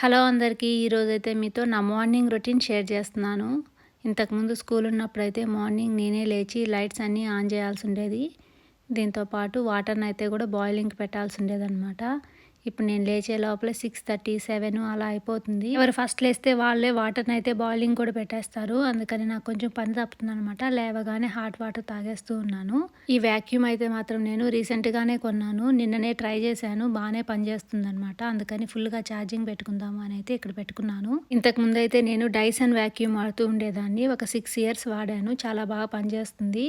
Hello అందరికీ ఈరోజు అయితే మీతో నా మార్నింగ్ రొటీన్ షేర్ చేస్తున్నాను. ఇంతకుముందు స్కూల్ ఉన్నప్పుడైతే మార్నింగ్ నేనే లేచి లైట్స్ అన్నీ ఆన్ చేయాల్సి ఉండేది. దీంతో పాటు వాటర్ని అయితే కూడా బాయిలింగ్ పెట్టాల్సి ఉండేదన్నమాట. ఇప్పుడు నేను లేచే లోపల సిక్స్ థర్టీ సెవెన్ అలా అయిపోతుంది. ఎవరు ఫస్ట్ లేస్తే వాళ్ళే వాటర్ని అయితే బాయిలింగ్ కూడా పెట్టేస్తారు. అందుకని నాకు కొంచెం పని తప్పుతుంది అనమాట లేవగానే హాట్ వాటర్ తాగేస్తూ ఉన్నాను. ఈ వ్యాక్యూమ్ అయితే మాత్రం నేను రీసెంట్గానే కొన్నాను. నిన్ననే ట్రై చేశాను. బాగానే పనిచేస్తుంది అనమాట అందుకని ఫుల్గా ఛార్జింగ్ పెట్టుకుందాము అని అయితే ఇక్కడ పెట్టుకున్నాను. ఇంతకు ముందు అయితే నేను డైసన్ వ్యాక్యూమ్ వాడుతూ ఉండేదాన్ని. ఒక సిక్స్ ఇయర్స్ వాడాను. చాలా బాగా పనిచేస్తుంది.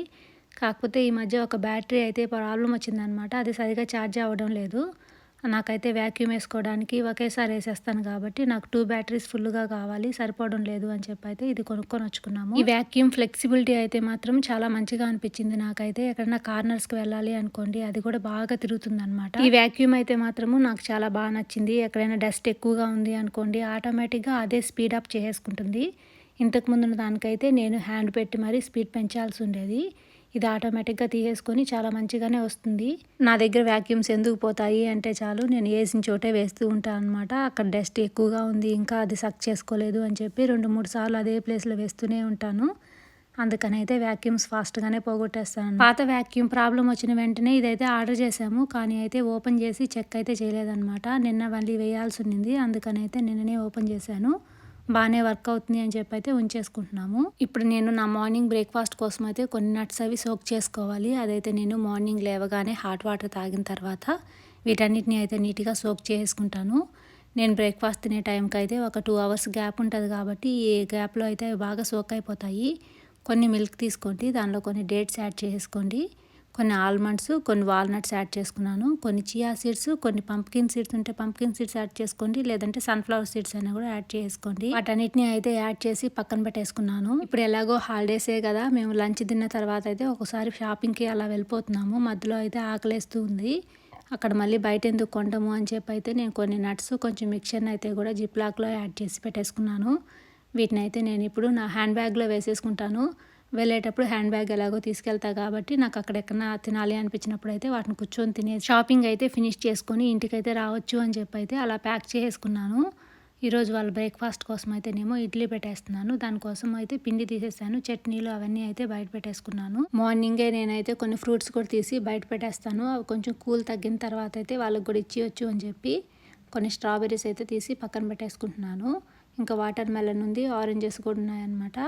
కాకపోతే ఈ మధ్య ఒక బ్యాటరీ అయితే ప్రాబ్లం వచ్చిందనమాట అది సరిగా ఛార్జ్ అవ్వడం లేదు. నాకైతే వ్యాక్యూమ్ వేసుకోవడానికి ఒకేసారి వేసేస్తాను కాబట్టి నాకు టూ బ్యాటరీస్ ఫుల్గా కావాలి సరిపోవడం లేదు అని చెప్పి అయితే ఇది కొనుక్కొని వచ్చుకున్నాము. ఈ వ్యాక్యూమ్ ఫ్లెక్సిబిలిటీ అయితే మాత్రం చాలా మంచిగా అనిపించింది నాకైతే. ఎక్కడన్నా కార్నర్స్కి వెళ్ళాలి అనుకోండి అది కూడా బాగా తిరుగుతుంది అనమాట ఈ వ్యాక్యూమ్ అయితే మాత్రము నాకు చాలా బాగా నచ్చింది. ఎక్కడైనా డస్ట్ ఎక్కువగా ఉంది అనుకోండి ఆటోమేటిక్గా అదే స్పీడ్ అప్ చేసుకుంటుంది ఇంతకుముందు దానికైతే నేను హ్యాండ్ పెట్టి మరీ స్పీడ్ పెంచాల్సి ఉండేది. ఇది ఆటోమేటిక్గా తీసేసుకొని చాలా మంచిగానే వస్తుంది. నా దగ్గర వ్యాక్యూమ్స్ ఎందుకు పోతాయి అంటే చాలు నేను వేసిన చోటే వేస్తూ ఉంటాను అనమాట అక్కడ డస్ట్ ఎక్కువగా ఉంది ఇంకా అది సక్ చేసుకోలేదు అని చెప్పి రెండు మూడు సార్లు అదే ప్లేస్లో వేస్తూనే ఉంటాను. అందుకని అయితే వ్యాక్యూమ్స్ ఫాస్ట్గానే పోగొట్టేస్తాను. పాత వ్యాక్యూమ్ ప్రాబ్లం వచ్చిన వెంటనే ఇదైతే ఆర్డర్ చేశాము కానీ అయితే ఓపెన్ చేసి చెక్ అయితే చేయలేదన్నమాట. నిన్న మళ్ళీ వేయాల్సి ఉంది అందుకని అయితే నిన్ననే ఓపెన్ చేశాను. బాగానే వర్క్ అవుతుంది అని చెప్పి అయితే ఉంచేసుకుంటున్నాము. ఇప్పుడు నేను నా మార్నింగ్ బ్రేక్ఫాస్ట్ కోసం అయితే కొన్ని నట్స్ అవి సోక్ చేసుకోవాలి. అదైతే నేను మార్నింగ్ లేవగానే హాట్ వాటర్ తాగిన తర్వాత వీటన్నిటిని అయితే నీట్గా సోక్ చేసుకుంటాను. నేను బ్రేక్ఫాస్ట్ తినే టైంకి అయితే ఒక టూ అవర్స్ గ్యాప్ ఉంటుంది కాబట్టి ఈ గ్యాప్లో అయితే బాగా సోక్ అయిపోతాయి. కొన్ని మిల్క్ తీసుకోండి దానిలో కొన్ని డేట్స్ యాడ్ చేసుకోండి. కొన్ని ఆల్మండ్స్ కొన్ని వాల్నట్స్ యాడ్ చేసుకున్నాను. కొన్ని చియా సీడ్స్ కొన్ని పంప్కిన్ సీడ్స్ ఉంటే పంప్కిన్ సీడ్స్ యాడ్ చేసుకోండి. లేదంటే సన్ఫ్లవర్ సీడ్స్ అయినా కూడా యాడ్ చేసుకోండి. వాటన్నిటిని అయితే యాడ్ చేసి పక్కన పెట్టేసుకున్నాను. ఇప్పుడు ఎలాగో హాలిడేసే కదా మేము లంచ్ తిన్న తర్వాత అయితే ఒకసారి షాపింగ్కి అలా వెళ్ళిపోతున్నాము. మధ్యలో అయితే ఆకలేస్తూ ఉంది. అక్కడ మళ్ళీ బయట ఎందుకు కొంటాము అని చెప్పి అయితే నేను కొన్ని నట్స్ కొంచెం మిక్చర్ని అయితే కూడా జిప్ లాక్లో యాడ్ చేసి పెట్టేసుకున్నాను. వీటిని అయితే నేను ఇప్పుడు నా హ్యాండ్ బ్యాగ్లో వేసేసుకుంటాను. వెళ్ళేటప్పుడు హ్యాండ్ బ్యాగ్ ఎలాగో తీసుకెళ్తా కాబట్టి నాకు అక్కడెక్కడన్నా తినాలి అనిపించినప్పుడు అయితే వాటిని కూర్చొని తినే షాపింగ్ అయితే ఫినిష్ చేసుకొని ఇంటికైతే రావచ్చు అని చెప్పి అయితే అలా ప్యాక్ చేసుకున్నాను ఈరోజు వాళ్ళ బ్రేక్ఫాస్ట్ కోసం అయితే నేమో ఇడ్లీ పెట్టేస్తున్నాను. దానికోసం అయితే పిండి తీసేసాను. చట్నీలు అవన్నీ అయితే బయట పెట్టేసుకున్నాను. మార్నింగే నేనైతే కొన్ని ఫ్రూట్స్ కూడా తీసి బయట పెట్టేస్తాను. అవి కొంచెం కూల్ తగ్గిన తర్వాత అయితే వాళ్ళకి కూడా ఇచ్చేయచ్చు అని చెప్పి కొన్ని స్ట్రాబెర్రీస్ అయితే తీసి పక్కన పెట్టేసుకుంటున్నాను. ఇంకా వాటర్ మెలన్ ఉంది ఆరెంజెస్ కూడా ఉన్నాయన్నమాట.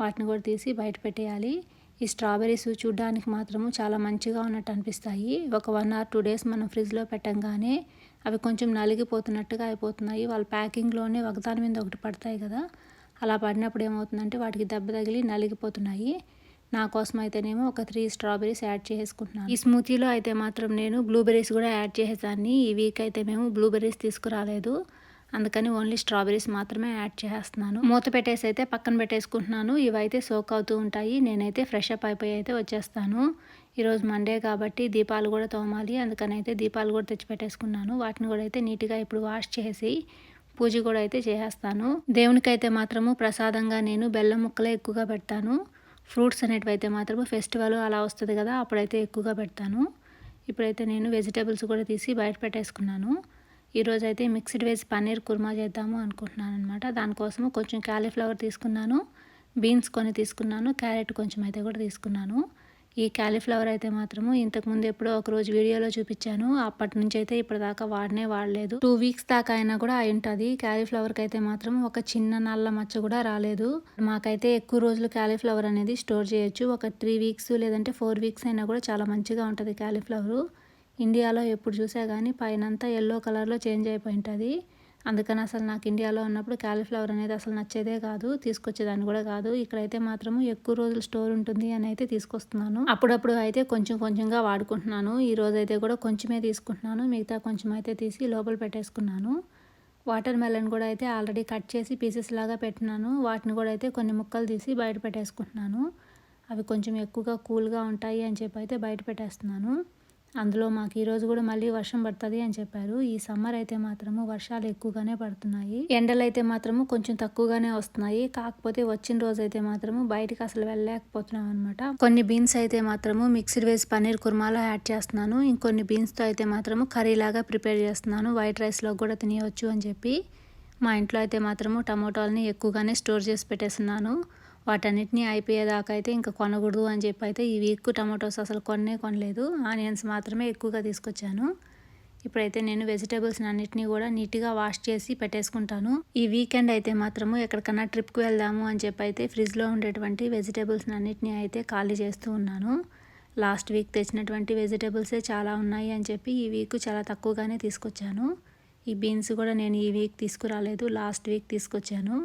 వాటిని కూడా తీసి బయట పెట్టేయాలి. ఈ స్ట్రాబెర్రీస్ చూడ్డానికి మాత్రము చాలా మంచిగా ఉన్నట్టు అనిపిస్తాయి. ఒక వన్ ఆర్ టూ డేస్ మనం ఫ్రిడ్జ్లో పెట్టంగానే అవి కొంచెం నలిగిపోతున్నట్టుగా అయిపోతున్నాయి. వాళ్ళ ప్యాకింగ్లోనే ఒకదాని మీద ఒకటి పడతాయి కదా. అలా పడినప్పుడు ఏమవుతుందంటే వాటికి దెబ్బ తగిలి నలిగిపోతున్నాయి. నా కోసం అయితేనేమో ఒక త్రీ స్ట్రాబెరీస్ యాడ్ చేసుకుంటున్నాను ఈ స్మూతీలో అయితే మాత్రం నేను బ్లూబెర్రీస్ కూడా యాడ్ చేసేదాన్ని. ఈ వీక్ అయితే మేము బ్లూబెర్రీస్ తీసుకురాలేదు. అందుకని ఓన్లీ స్ట్రాబెరీస్ మాత్రమే యాడ్ చేస్తున్నాను. మూత పెట్టేసి అయితే పక్కన పెట్టేసుకుంటున్నాను. ఇవైతే సోక్ అవుతూ ఉంటాయి. నేనైతే ఫ్రెష్ అప్ అయిపోయి అయితే వచ్చేస్తాను. ఈరోజు మండే కాబట్టి దీపాలు కూడా తోమాలి. అందుకని అయితే దీపాలు కూడా తెచ్చి పెట్టేసుకున్నాను. వాటిని కూడా అయితే నీట్గా ఇప్పుడు వాష్ చేసి పూజ కూడా అయితే చేసేస్తాను. దేవునికి అయితే మాత్రము ప్రసాదంగా నేను బెల్లం ముక్కలే ఎక్కువగా పెడతాను. ఫ్రూట్స్ అనేటివి అయితే మాత్రము ఫెస్టివల్ అలా వస్తుంది కదా అప్పుడైతే ఎక్కువగా పెడతాను. ఇప్పుడైతే నేను వెజిటేబుల్స్ కూడా తీసి బయట పెట్టేసుకున్నాను. ఈరోజు అయితే మిక్స్డ్ వెజ్ పన్నీర్ కుర్మా చేద్దాము అనుకుంటున్నాను అనమాట దానికోసము కొంచెం క్యాలీఫ్లవర్ తీసుకున్నాను బీన్స్ కొన్ని తీసుకున్నాను క్యారెట్ కొంచెం అయితే కూడా తీసుకున్నాను. ఈ క్యాలీఫ్లవర్ అయితే మాత్రము ఇంతకుముందు ఎప్పుడో ఒక రోజు వీడియోలో చూపించాను అప్పటి నుంచి అయితే ఇప్పటిదాకా వాడనే వాడలేదు. టూ వీక్స్ దాకా అయినా కూడా అయి ఉంటుంది క్యాలీఫ్లవర్కి అయితే మాత్రం ఒక చిన్న నల్ల మచ్చ కూడా రాలేదు. మాకైతే ఎక్కువ రోజులు క్యాలీఫ్లవర్ అనేది స్టోర్ చేయొచ్చు. ఒక త్రీ వీక్స్ లేదంటే ఫోర్ వీక్స్ అయినా కూడా చాలా మంచిగా ఉంటుంది క్యాలీఫ్లవర్. ఇండియాలో ఎప్పుడు చూసా కానీ పైనంతా ఎల్లో కలర్లో చేంజ్ అయిపోయి ఉంటుంది అందుకని అసలు నాకు ఇండియాలో ఉన్నప్పుడు క్యాలీఫ్లవర్ అనేది అసలు నచ్చేదే కాదు. తీసుకొచ్చేదాన్ని కూడా కాదు. ఇక్కడైతే మాత్రము ఎక్కువ రోజులు స్టోర్ ఉంటుంది అని అయితే తీసుకొస్తున్నాను. అప్పుడప్పుడు అయితే కొంచెం కొంచెంగా వాడుకుంటున్నాను. ఈ రోజు అయితే కూడా కొంచెమే తీసుకుంటున్నాను. మిగతా కొంచెం అయితే తీసి లోపల పెట్టేసుకున్నాను. వాటర్ మెలన్ కూడా అయితే ఆల్రెడీ కట్ చేసి పీసెస్ లాగా పెట్టినాను. వాటిని కూడా అయితే కొన్ని ముక్కలు తీసి బయట పెట్టేసుకుంటున్నాను. అవి కొంచెం ఎక్కువగా కూల్గా ఉంటాయి అని చెప్పి అయితే బయట పెట్టేస్తున్నాను. అందులో మాకు ఈరోజు కూడా మళ్ళీ వర్షం పడుతుంది అని చెప్పారు. ఈ సమ్మర్ అయితే మాత్రము వర్షాలు ఎక్కువగానే పడుతున్నాయి. ఎండలు అయితే మాత్రము కొంచెం తక్కువగానే వస్తున్నాయి. కాకపోతే వచ్చిన రోజు అయితే మాత్రము బయటకు అసలు వెళ్ళలేకపోతున్నాం అనమాట కొన్ని బీన్స్ అయితే మాత్రము మిక్సీ వేసి పన్నీర్ కుర్మాలో యాడ్ చేస్తున్నాను. ఇంకొన్ని బీన్స్తో అయితే మాత్రము కర్రీ లాగా ప్రిపేర్ చేస్తున్నాను. వైట్ రైస్లో కూడా తినేయవచ్చు అని చెప్పి మా ఇంట్లో అయితే మాత్రము టమోటాలని ఎక్కువగానే స్టోర్ చేసి పెట్టేస్తున్నాను. వాటన్నిటిని అయిపోయేదాకా అయితే ఇంకా కొనకూడదు అని చెప్పి అయితే ఈ వీక్ టమాటోస్ అసలు కొన్నే కొనలేదు. ఆనియన్స్ మాత్రమే ఎక్కువగా తీసుకొచ్చాను. ఇప్పుడైతే నేను వెజిటేబుల్స్ అన్నిటినీ కూడా నీట్గా వాష్ చేసి పెట్టేసుకుంటాను. ఈ వీకెండ్ అయితే మాత్రము ఎక్కడికన్నా ట్రిప్కి వెళ్దాము అని చెప్పి అయితే ఫ్రిడ్జ్లో ఉండేటువంటి వెజిటేబుల్స్ అన్నిటినీ అయితే ఖాళీ చేస్తూ ఉన్నాను. లాస్ట్ వీక్ తెచ్చినటువంటి వెజిటేబుల్సే చాలా ఉన్నాయి అని చెప్పి ఈ వీక్ చాలా తక్కువగానే తీసుకొచ్చాను. ఈ బీన్స్ కూడా నేను ఈ వీక్ తీసుకురాలేదు లాస్ట్ వీక్ తీసుకొచ్చాను.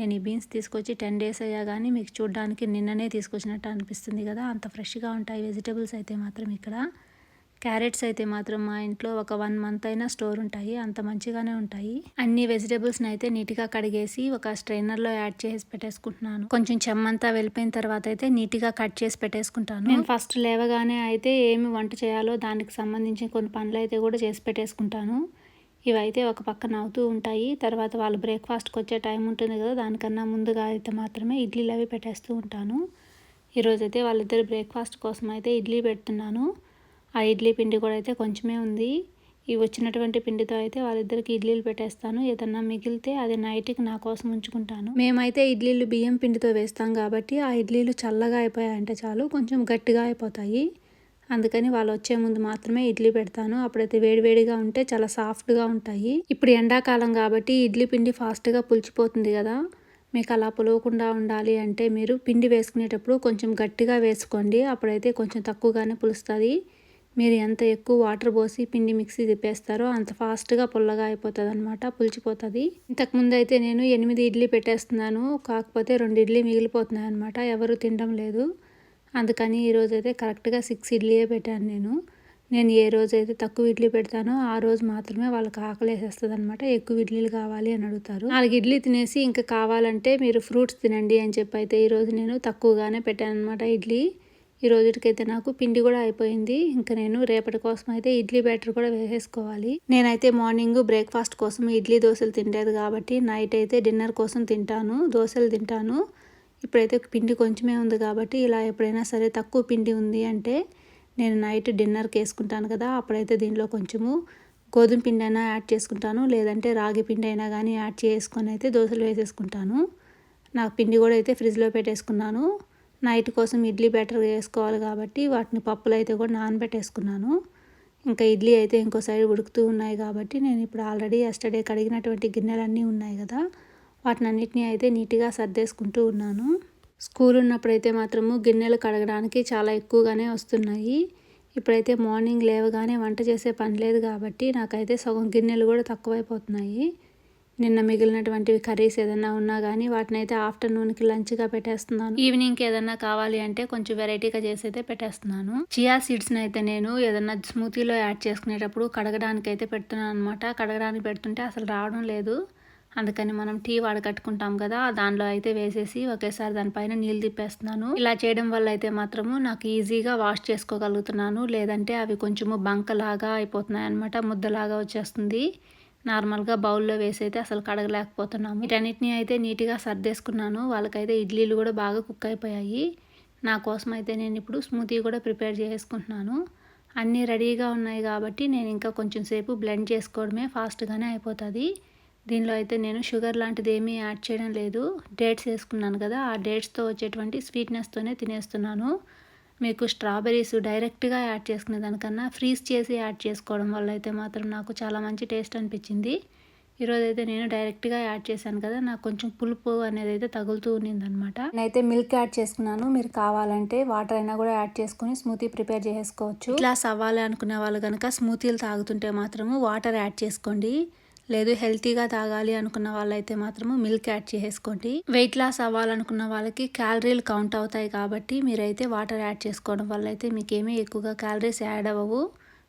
నేను ఈ బీన్స్ తీసుకొచ్చి టెన్ డేస్ అయ్యా కానీ మీకు చూడడానికి నిన్ననే తీసుకొచ్చినట్టు అనిపిస్తుంది కదా. అంత ఫ్రెష్గా ఉంటాయి వెజిటేబుల్స్ అయితే మాత్రం ఇక్కడ. క్యారెట్స్ అయితే మాత్రం మా ఇంట్లో ఒక వన్ మంత్ అయినా స్టోర్ ఉంటాయి. అంత మంచిగానే ఉంటాయి. అన్ని వెజిటేబుల్స్ని అయితే నీట్గా కడిగేసి ఒక స్ట్రైనర్లో యాడ్ చేసి పెట్టేసుకుంటున్నాను. కొంచెం చెమ్మంతా వెళ్ళిపోయిన తర్వాత అయితే నీట్గా కట్ చేసి పెట్టేసుకుంటాను. నేను ఫస్ట్ లేవగానే అయితే ఏమి వంట చేయాలో దానికి సంబంధించిన కొన్ని పనులు అయితే కూడా చేసి పెట్టేసుకుంటాను. ఇవైతే ఒక పక్కన అవుతూ ఉంటాయి. తర్వాత వాళ్ళు బ్రేక్ఫాస్ట్కి వచ్చే టైం ఉంటుంది కదా దానికన్నా ముందుగా అయితే మాత్రమే ఇడ్లీలు అవి పెట్టేస్తూ ఉంటాను. ఈరోజైతే వాళ్ళిద్దరు బ్రేక్ఫాస్ట్ కోసం అయితే ఇడ్లీ పెడుతున్నాను. ఆ ఇడ్లీ పిండి కూడా అయితే కొంచెమే ఉంది. ఈ వచ్చినటువంటి పిండితో అయితే వాళ్ళిద్దరికి ఇడ్లీలు పెట్టేస్తాను. ఏదన్నా మిగిలితే అది నైట్కి నా కోసం ఉంచుకుంటాను. మేమైతే ఇడ్లీలు బియ్యం పిండితో వేస్తాం కాబట్టి ఆ ఇడ్లీలు చల్లగా అయిపోయాయంటే చాలు కొంచెం గట్టిగా అయిపోతాయి. అందుకని వాళ్ళు వచ్చే ముందు మాత్రమే ఇడ్లీ పెడతాను. అప్పుడైతే వేడివేడిగా ఉంటే చాలా సాఫ్ట్గా ఉంటాయి. ఇప్పుడు ఎండాకాలం కాబట్టి ఇడ్లీ పిండి ఫాస్ట్గా పులిచిపోతుంది కదా. మీకు అలా పులవకుండా ఉండాలి అంటే మీరు పిండి వేసుకునేటప్పుడు కొంచెం గట్టిగా వేసుకోండి. అప్పుడైతే కొంచెం తక్కువగానే పులుస్తుంది. మీరు ఎంత ఎక్కువ వాటర్ పోసి పిండి మిక్సీ తిప్పేస్తారో అంత ఫాస్ట్గా పుల్లగా అయిపోతుంది అనమాట పులిచిపోతుంది. ఇంతకుముందు అయితే నేను ఎనిమిది ఇడ్లీ పెట్టేస్తున్నాను. కాకపోతే రెండు ఇడ్లీ మిగిలిపోతున్నాయి అనమాట ఎవరు తినడం లేదు. అందుకని ఈరోజు అయితే కరెక్ట్గా సిక్స్ ఇడ్లీయే పెట్టాను నేను. నేను ఏ రోజు అయితే తక్కువ ఇడ్లీ పెడతానో ఆ రోజు మాత్రమే వాళ్ళకి ఆకలి వేసేస్తుంది అనమాట ఎక్కువ ఇడ్లీలు కావాలి అని అడుగుతారు. నాలుగు ఇడ్లీ తినేసి ఇంకా కావాలంటే మీరు ఫ్రూట్స్ తినండి అని చెప్పి అయితే ఈరోజు నేను తక్కువగానే పెట్టాను అనమాట ఇడ్లీ. ఈ రోజుకైతే నాకు పిండి కూడా అయిపోయింది. ఇంకా నేను రేపటి కోసం అయితే ఇడ్లీ బ్యాటర్ కూడా వేసేసుకోవాలి. నేనైతే మార్నింగ్ బ్రేక్ఫాస్ట్ కోసం ఇడ్లీ దోశలు తింటేది కాబట్టి నైట్ అయితే డిన్నర్ కోసం తింటాను. దోశలు తింటాను. ఇప్పుడైతే పిండి కొంచెమే ఉంది కాబట్టి ఇలా ఎప్పుడైనా సరే తక్కువ పిండి ఉంది అంటే నేను నైట్ డిన్నర్కి వేసుకుంటాను కదా అప్పుడైతే దీనిలో కొంచెము గోధుమ పిండి అయినా యాడ్ చేసుకుంటాను. లేదంటే రాగి పిండి అయినా కానీ యాడ్ చేసుకొని అయితే దోశలు వేసేసుకుంటాను. నాకు పిండి కూడా అయితే ఫ్రిడ్జ్లో పెట్టేసుకున్నాను. నైట్ కోసం ఇడ్లీ బ్యాటర్ వేసుకోవాలి కాబట్టి వాటిని పప్పులు అయితే కూడా నానబెట్టేసుకున్నాను. ఇంకా ఇడ్లీ అయితే ఇంకో సైడ్ ఉడుకుతూ ఉన్నాయి కాబట్టి నేను ఇప్పుడు ఆల్రెడీ ఎస్టర్డే కడిగినటువంటి గిన్నెలన్నీ ఉన్నాయి కదా వాటిని అన్నిటినీ అయితే నీట్గా సర్దేసుకుంటూ ఉన్నాను. స్కూల్ ఉన్నప్పుడైతే మాత్రము గిన్నెలు కడగడానికి చాలా ఎక్కువగానే వస్తున్నాయి. ఇప్పుడైతే మార్నింగ్ లేవగానే వంట చేసే పని లేదు కాబట్టి నాకైతే సగం గిన్నెలు కూడా తక్కువైపోతున్నాయి. నిన్న మిగిలినటువంటివి కర్రీస్ ఏదైనా ఉన్నా కానీ వాటిని అయితే ఆఫ్టర్నూన్కి లంచ్గా పెట్టేస్తున్నాను. ఈవినింగ్కి ఏదైనా కావాలి అంటే కొంచెం వెరైటీగా చేసి అయితే పెట్టేస్తున్నాను. చియా సీడ్స్ని అయితే నేను ఏదన్నా స్మూతీలో యాడ్ చేసుకునేటప్పుడు కడగడానికి అయితే పెడుతున్నాను అనమాట కడగడానికి పెడుతుంటే అసలు రావడం లేదు. అందుకని మనం టీ కట్టుకుంటాం కదా దానిలో అయితే వేసేసి ఒకేసారి దానిపైన నీళ్ళు తిప్పేస్తున్నాను. ఇలా చేయడం వల్ల అయితే మాత్రము నాకు ఈజీగా వాష్ చేసుకోగలుగుతున్నాను. లేదంటే అవి కొంచెము బంకలాగా అయిపోతున్నాయి అనమాట ముద్దలాగా వచ్చేస్తుంది. నార్మల్గా బౌల్లో వేసి అయితే అసలు కడగలేకపోతున్నాము. వీటన్నిటిని అయితే నీట్గా సర్దేసుకున్నాను. వాళ్ళకైతే ఇడ్లీలు కూడా బాగా కుక్ అయిపోయాయి. నా కోసం అయితే నేను ఇప్పుడు స్మూతీ కూడా ప్రిపేర్ చేసుకుంటున్నాను. అన్నీ రెడీగా ఉన్నాయి కాబట్టి నేను ఇంకా కొంచెం సేపు బ్లెండ్ చేసుకోవడమే ఫాస్ట్గానే అయిపోతుంది. దీనిలో అయితే నేను షుగర్ లాంటిది ఏమీ యాడ్ చేయడం లేదు. డేట్స్ వేసుకున్నాను కదా ఆ డేట్స్తో వచ్చేటువంటి స్వీట్నెస్తోనే తినేస్తున్నాను. మీకు స్ట్రాబెర్రీస్ డైరెక్ట్గా యాడ్ చేసుకునే దానికన్నా ఫ్రీజ్ చేసి యాడ్ చేసుకోవడం వల్ల అయితే మాత్రం నాకు చాలా మంచి టేస్ట్ అనిపించింది. ఈరోజు అయితే నేను డైరెక్ట్గా యాడ్ చేశాను కదా నాకు కొంచెం పులుపు అనేది అయితే తగులుతూ ఉన్నిందనమాట నేనైతే మిల్క్ యాడ్ చేసుకున్నాను. మీరు కావాలంటే వాటర్ అయినా కూడా యాడ్ చేసుకుని స్మూతీ ప్రిపేర్ చేసుకోవచ్చు. గ్లాస్ అవ్వాలి అనుకునే వాళ్ళు కనుక స్మూతీలు తాగుతుంటే మాత్రము వాటర్ యాడ్ చేసుకోండి. లేదు హెల్తీగా తాగాలి అనుకున్న వాళ్ళైతే మాత్రము మిల్క్ యాడ్ చేసుకోండి వెయిట్ లాస్ అవ్వాలనుకున్న వాళ్ళకి క్యాలరీలు కౌంట్ అవుతాయి కాబట్టి మీరైతే వాటర్ యాడ్ చేసుకోవడం వల్ల అయితే మీకేమీ ఎక్కువగా క్యాలరీస్ యాడ్ అవ్వవు.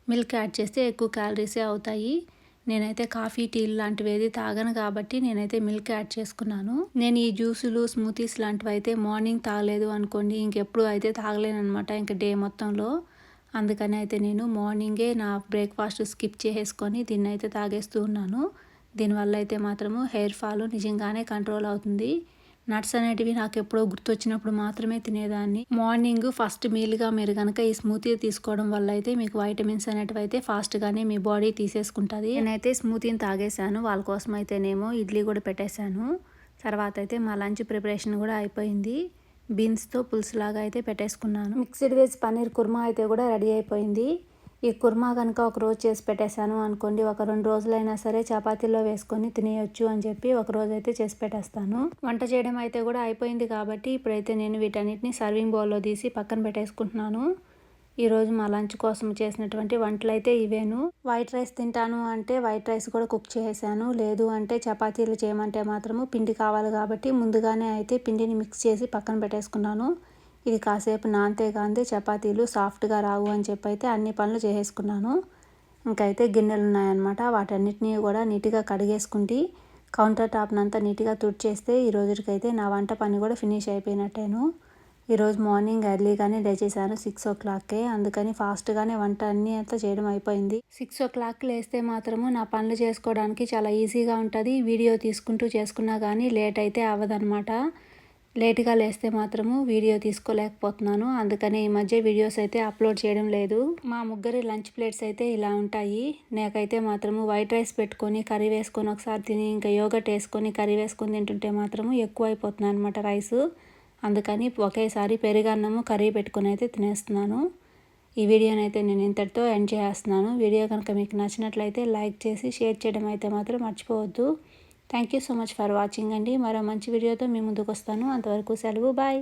మిల్క్ యాడ్ చేస్తే ఎక్కువ క్యాలరీసే అవుతాయి. నేనైతే కాఫీ టీలు లాంటివి ఏది తాగను కాబట్టి నేనైతే మిల్క్ యాడ్ చేసుకున్నాను. నేను ఈ జ్యూసులు స్మూతీస్ లాంటివి అయితే మార్నింగ్ తాగలేదు అనుకోండి ఇంకెప్పుడు అయితే తాగలేను అనమాట ఇంక డే మొత్తంలో అందుకని అయితే నేను మార్నింగే నా బ్రేక్ఫాస్ట్ స్కిప్ చేసేసుకొని దీన్ని అయితే తాగేస్తూ ఉన్నాను. దీనివల్ల అయితే మాత్రము హెయిర్ ఫాల్ నిజంగానే కంట్రోల్ అవుతుంది. నట్స్ అనేటివి నాకు ఎప్పుడో గుర్తొచ్చినప్పుడు మాత్రమే తినేదాన్ని. మార్నింగ్ ఫస్ట్ మీల్గా మీరు కనుక ఈ స్మూతీ తీసుకోవడం వల్ల అయితే మీకు వైటమిన్స్ అనేటివి అయితే ఫాస్ట్గానే మీ బాడీ తీసేసుకుంటుంది. నేనైతే స్మూతీని తాగేశాను. వాళ్ళ కోసం అయితేనేమో ఇడ్లీ కూడా పెట్టేశాను. తర్వాత అయితే మా లంచ్ ప్రిపరేషన్ కూడా అయిపోయింది. బీన్స్తో పులుసులాగా అయితే పెట్టేసుకున్నాను. మిక్స్డ్ వెజ్ పన్నీర్ కుర్మా అయితే కూడా రెడీ అయిపోయింది. ఈ కుర్మా కనుక ఒక రోజు చేసి పెట్టేశాను అనుకోండి ఒక రెండు రోజులైనా సరే చపాతీలో వేసుకొని తినేయొచ్చు అని చెప్పి ఒక రోజు అయితే చేసి పెట్టేస్తాను. వంట చేయడం అయితే కూడా అయిపోయింది కాబట్టి ఇప్పుడైతే నేను వీటన్నిటిని సర్వింగ్ బౌల్లో తీసి పక్కన పెట్టేసుకుంటున్నాను. ఈరోజు మా లంచ్ కోసం చేసినటువంటి వంటలు అయితే ఇవేను. వైట్ రైస్ తింటాను అంటే వైట్ రైస్ కూడా కుక్ చేసాను లేదు అంటే చపాతీలు చేయమంటే మాత్రము పిండి కావాలి కాబట్టి ముందుగానే అయితే పిండిని మిక్స్ చేసి పక్కన పెట్టేసుకున్నాను. ఇది కాసేపు నాంతే కాంతే చపాతీలు సాఫ్ట్గా రావు అని చెప్పి అయితే అన్ని పనులు చేసేసుకున్నాను. ఇంకైతే గిన్నెలు ఉన్నాయన్నమాట. వాటన్నిటినీ కూడా నీట్గా కడిగేసుకుంటే కౌంటర్ టాప్నంతా నీట్గా తుడిచేస్తే ఈ రోజుకైతే నా వంట పని కూడా ఫినిష్ అయిపోయినట్టేను. ఈరోజు మార్నింగ్ ఎర్లీగానే లేచేసాను సిక్స్ ఓ క్లాక్కే అందుకని ఫాస్ట్గానే వంట అన్నీ అంతా చేయడం అయిపోయింది. సిక్స్ ఓ క్లాక్ లేస్తే మాత్రము నా పనులు చేసుకోవడానికి చాలా ఈజీగా ఉంటుంది. వీడియో తీసుకుంటూ చేసుకున్నా కానీ లేట్ అయితే అవ్వదనమాట లేట్గా లేస్తే మాత్రము వీడియో తీసుకోలేకపోతున్నాను. అందుకని ఈ మధ్య వీడియోస్ అయితే అప్లోడ్ చేయడం లేదు. మా ముగ్గురి లంచ్ ప్లేట్స్ అయితే ఇలా ఉంటాయి. నాకైతే మాత్రము వైట్ రైస్ పెట్టుకొని కర్రీ వేసుకొని ఒకసారి తిని ఇంకా యోగట్ వేసుకొని కర్రీ వేసుకొని తింటుంటే మాత్రము ఎక్కువ అయిపోతున్నాయి అనమాట రైస్. అందుకని ఒకేసారి పెరుగన్నము కర్రీ పెట్టుకుని అయితే తినేస్తున్నాను. ఈ వీడియోని అయితే నేను ఇంతటితో ఎండ్ చేస్తున్నాను. వీడియో కనుక మీకు నచ్చినట్లయితే లైక్ చేసి షేర్ చేయడం అయితే మాత్రం మర్చిపోవద్దు. Thank you so much for watching అండి. మరో మంచి వీడియోతో మీ ముందుకు వస్తాను అంతవరకు సెలవు. బాయ్